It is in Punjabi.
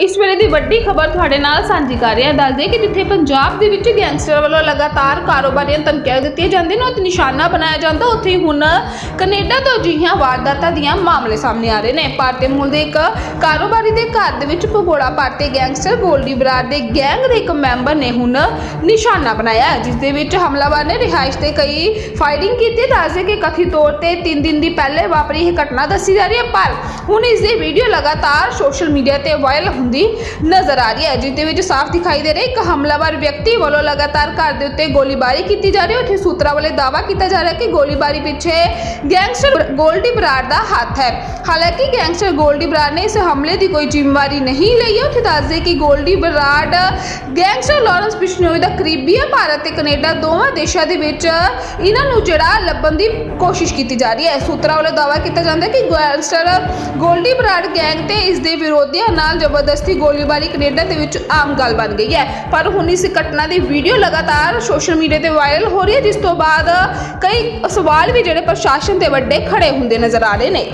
ਇਸ ਵੇਲੇ ਦੀ ਵੱਡੀ ਖਬਰ ਤੁਹਾਡੇ ਨਾਲ ਸਾਂਝੀ ਕਰ ਰਹੇ ਹਾਂ ਦੱਸਦੇ ਕਿ ਜਿੱਥੇ ਪੰਜਾਬ ਦੇ ਵਿੱਚ ਗੈਂਗਸਟਰ ਵੱਲੋਂ ਲਗਾਤਾਰ ਕਾਰੋਬਾਰੀਆਂ ਧਮਕੀਆਂ ਦਿੱਤੀਆਂ ਜਾਂਦੀਆਂ ਨੇ, ਉੱਥੇ ਨਿਸ਼ਾਨਾ ਬਣਾਇਆ ਜਾਂਦਾ, ਉੱਥੇ ਹੀ ਹੁਣ ਕੈਨੇਡਾ ਤੋਂ ਅਜਿਹੀਆਂ ਵਾਰਦਾਤਾਂ ਦੀਆਂ ਮਾਮਲੇ ਸਾਹਮਣੇ ਆ ਰਹੇ ਨੇ। ਭਾਰਤੀ ਮੂਲ ਦੇ ਇੱਕ ਕਾਰੋਬਾਰੀ ਦੇ ਘਰ ਦੇ ਵਿੱਚ ਭਗੋੜਾ ਭਾਰਤੀ ਗੈਂਗਸਟਰ ਗੋਲਡੀ ਬਰਾੜ ਦੇ ਗੈਂਗ ਦੇ ਇੱਕ ਮੈਂਬਰ ਨੇ ਹੁਣ ਨਿਸ਼ਾਨਾ ਬਣਾਇਆ ਜਿਸ ਦੇ ਵਿੱਚ ਹਮਲਾਵਰ ਨੇ ਰਿਹਾਇਸ਼ ਤੇ ਕਈ ਫਾਇਰਿੰਗ ਕੀਤੀ। ਦੱਸਦੇ ਕਿ ਕਥਿਤ ਤੌਰ ਤੇ 3 ਦਿਨ ਦੀ ਪਹਿਲੇ ਵਾਪਰੀ ਇਹ ਘਟਨਾ ਦੱਸੀ ਜਾ ਰਹੀ ਹੈ, ਪਰ ਹੁਣ ਇਸ ਦੀ ਵੀਡੀਓ ਲਗਾਤਾਰ ਸੋਸ਼ਲ ਮੀਡੀਆ ਤੇ ਵਾਇਰਲ ਹੁੰਦੀ ਨਜ਼ਰ ਆ ਰਹੀ ਹੈ ਜਿਸ ਦੇ ਵਿੱਚ ਸਾਫ਼ ਦਿਖਾਈ ਦੇ ਰਿਹਾ ਇੱਕ ਹਮਲਾਵਰ ਵਿਅਕਤੀ ਵੱਲੋਂ ਲਗਾਤਾਰ ਘਰ ਦੇ ਉੱਤੇ ਗੋਲੀਬਾਰੀ ਕੀਤੀ ਜਾ ਰਹੀ ਹੈ, ਉੱਥੇ ਸੂਤਰਾਂ ਵੱਲੋਂ ਦਾਅਵਾ ਕੀਤਾ ਜਾ ਰਿਹਾ ਹੈ ਕਿ ਗੋਲੀਬਾਰੀ ਪਿੱਛੇ ਗੈਂਗਸਟਰ ਗੋਲਡੀ ਬਰਾੜ ਦਾ ਹੱਥ ਹੈ। ਹਾਲਾਂਕਿ ਗੈਂਗਸਟਰ ਗੋਲਡੀ ਬਰਾੜ ਨੇ ਇਸ ਹਮਲੇ ਦੀ ਕੋਈ ਜ਼ਿੰਮੇਵਾਰੀ ਨਹੀਂ ਲਈ ਹੈ। ਉੱਥੇ ਦੱਸਦੇ ਕਿ ਗੋਲਡੀ ਬਰਾੜ, ਗੈਂਗਸਟਰ ਲਾਰੈਂਸ ਬਿਸ਼ਨੋਈ ਦਾ ਕਰੀਬੀ ਹੈ, ਭਾਰਤ ਤੇ ਕੈਨੇਡਾ ਦੋਵਾਂ ਦੇਸ਼ਾਂ ਦੇ ਵਿੱਚ ਇਹਨਾਂ ਨੂੰ ਜਿਹੜਾ ਲੱਭਣ ਦੀ ਕੋਸ਼ਿਸ਼ ਕੀਤੀ ਜਾ ਰਹੀ ਹੈ। ਸੂਤਰਾਂ ਵੱਲੋਂ ਦਾਅਵਾ ਕੀਤਾ ਜਾਂਦਾ ਹੈ ਕਿ ਗੈਂਗਸਟਰ ਗੋਲਡੀ ਬਰਾੜ ਗੈਂਗ ਤੇ ਇਸ ਦੇ ਵਿਰੋਧੀਆਂ ਨਾਲ ਜਬਰਦਸਤ ਗੋਲੀਬਾਰੀ ਕੈਨੇਡਾ ਦੇ ਵਿੱਚ ਆਮ ਗੱਲ ਬਣ ਗਈ ਹੈ। ਪਰ ਹੁਣ ਇਸ ਘਟਨਾ ਦੀ ਵੀਡੀਓ ਲਗਾਤਾਰ ਸੋਸ਼ਲ ਮੀਡੀਆ ਤੇ ਵਾਇਰਲ ਹੋ ਰਹੀ ਹੈ, ਜਿਸ ਤੋਂ ਬਾਅਦ ਕਈ ਸਵਾਲ ਵੀ ਜਿਹੜੇ ਪ੍ਰਸ਼ਾਸਨ ਦੇ ਵੱਡੇ ਖੜੇ ਹੁੰਦੇ ਨਜ਼ਰ ਆ ਰਹੇ ਨੇ।